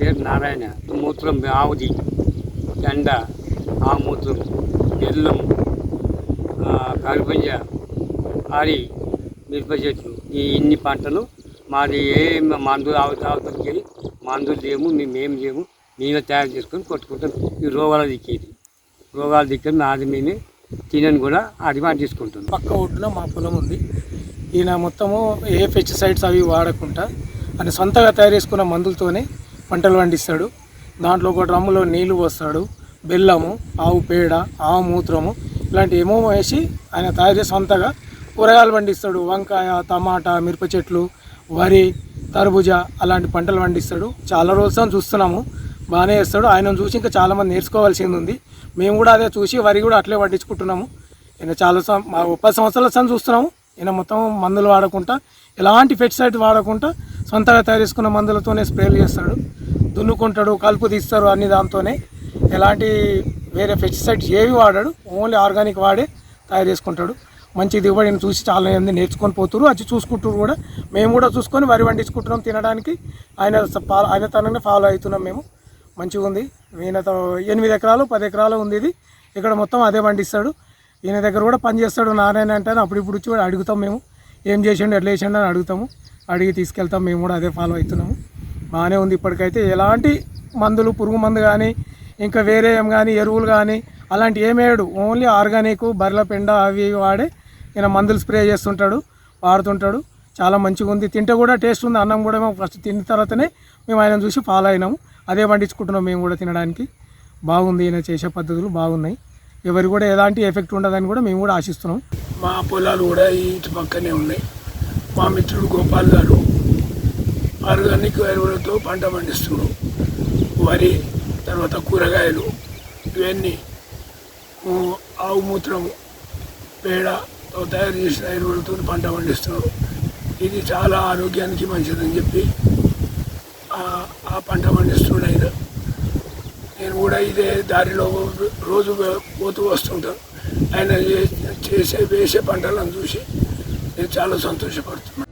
పేరు నారాయణ. తుమ్మూత్రం మూత్రం ఆవుది. ఎండ ఆ మూత్రం బెల్లం కరిపంజ ఆరి మిరప చెట్లు. ఈ ఇన్ని పంటలు మాది ఏం మందులు అవత అవతలకి మందులు లేము మేము లేము మేమే తయారు చేసుకొని కొట్టుకుంటాం. ఈ రోగాలు దిక్కేది రోగాలు దిక్కేది నాది మేమే తినని కూడా అది తీసుకుంటాం. పక్క ఒడ్డున మా పొలం ఉంది. ఈయన మొత్తము ఏ పెస్టిసైడ్స్ అవి వాడకుండా ఆయన సొంతగా తయారు చేసుకున్న మందులతోనే పంటలు పండిస్తాడు. దాంట్లో ఒక డ్రమ్ములో నీళ్ళు పోస్తాడు. బెల్లము ఆవు పేడ ఆవు మూత్రము ఇలాంటి ఏమో వేసి ఆయన తయారు చేసి సొంతగా కూరగాయలు పండిస్తాడు. వంకాయ టమాటా మిరప చెట్లు వరి తర్బుజా అలాంటి పంటలు పండిస్తాడు. చాలా రోజులు చూస్తున్నాము. బాగానే చేస్తాడు. ఆయనను చూసి ఇంకా చాలామంది నేర్చుకోవాల్సింది ఉంది. మేము కూడా అదే చూసి వరి కూడా అట్లే పండించుకుంటున్నాము ఈయన చాలా సం- మా ముప్పై సంవత్సరాల సంది చూస్తున్నాము. ఈయన మొత్తం మందులు వాడకుండా ఎలాంటి పెస్టిసైడ్ వాడకుండా సొంతంగా తయారు చేసుకున్న మందులతోనే స్ప్రేలు చేస్తాడు. దున్నుకుంటాడు కలుపు తీస్తారు అన్ని దాంతోనే. ఎలాంటి వేరే పెస్టిసైడ్స్ ఏవి వాడాడు ఓన్లీ ఆర్గానిక్ వాడే తయారు చేసుకుంటాడు. మంచి దిగుబడిని చూసి చాలా మంది నేర్చుకొని పోతున్నారు అది చూసుకుంటారు కూడా. మేము కూడా చూసుకొని వరి వండించుకుంటున్నాం తినడానికి. ఆయన ఆయన తననే ఫాలో అవుతున్నాం మేము. మంచిగా ఉంది. ఈయనతో ఎనిమిది ఎకరాలు పది ఎకరాలు ఉంది ఇది. ఇక్కడ మొత్తం అదే పండిస్తాడు. ఈయన దగ్గర కూడా పని చేస్తాడు. నారాయణ అంటే అప్పుడు ఇప్పుడు వచ్చి అడుగుతాం మేము. ఏం చేసిండు ఎట్లా చేసిండు అని అడుగుతాము. అడిగి తీసుకెళ్తాం మేము కూడా అదే ఫాలో అవుతున్నాము. బాగానే ఉంది ఇప్పటికైతే. ఎలాంటి మందులు పురుగు మందు కానీ ఇంకా వేరే ఏం కానీ ఎరువులు కానీ అలాంటి ఏమేయడు ఓన్లీ ఆర్గానిక్ బర్రెల పెండ అవి వాడే ఈయన మందులు స్ప్రే చేస్తుంటాడు వాడుతుంటాడు. చాలా మంచిగా ఉంది. తింటే కూడా టేస్ట్ ఉంది. అన్నం కూడా మేము ఫస్ట్ తిన్న తర్వాతనే మేము ఆయన చూసి ఫాలో అయినాము. అదే పండించుకుంటున్నాం మేము కూడా తినడానికి. బాగుంది ఈయన చేసే పద్ధతులు బాగున్నాయి. ఎవరు కూడా ఎలాంటి ఎఫెక్ట్ ఉండదని కూడా మేము కూడా ఆశిస్తున్నాం. మా పొలాలు కూడా ఇటు పక్కనే ఉన్నాయి. మా మిత్రుడు గోపాల్ గారు ఆర్గానిక్ ఎరువులతో పంట పండిస్తున్నాడు వరి తర్వాత కూరగాయలు ఇవన్నీ ఆవు మూత్రము పేడతో తయారు చేసిన ఎరువులతో పంట పండిస్తున్నాడు ఇది చాలా ఆరోగ్యానికి మంచిదని చెప్పి ఆ- ఆ పంట పండిస్తున్నాడు ఆయన. నేను కూడా ఇదే దారిలో రోజు పోతూ వస్తుంటాను. ఆయన చే- చేసే వేసే పంటలను చూసి నేను చాలా సంతోషపడుతున్నాను.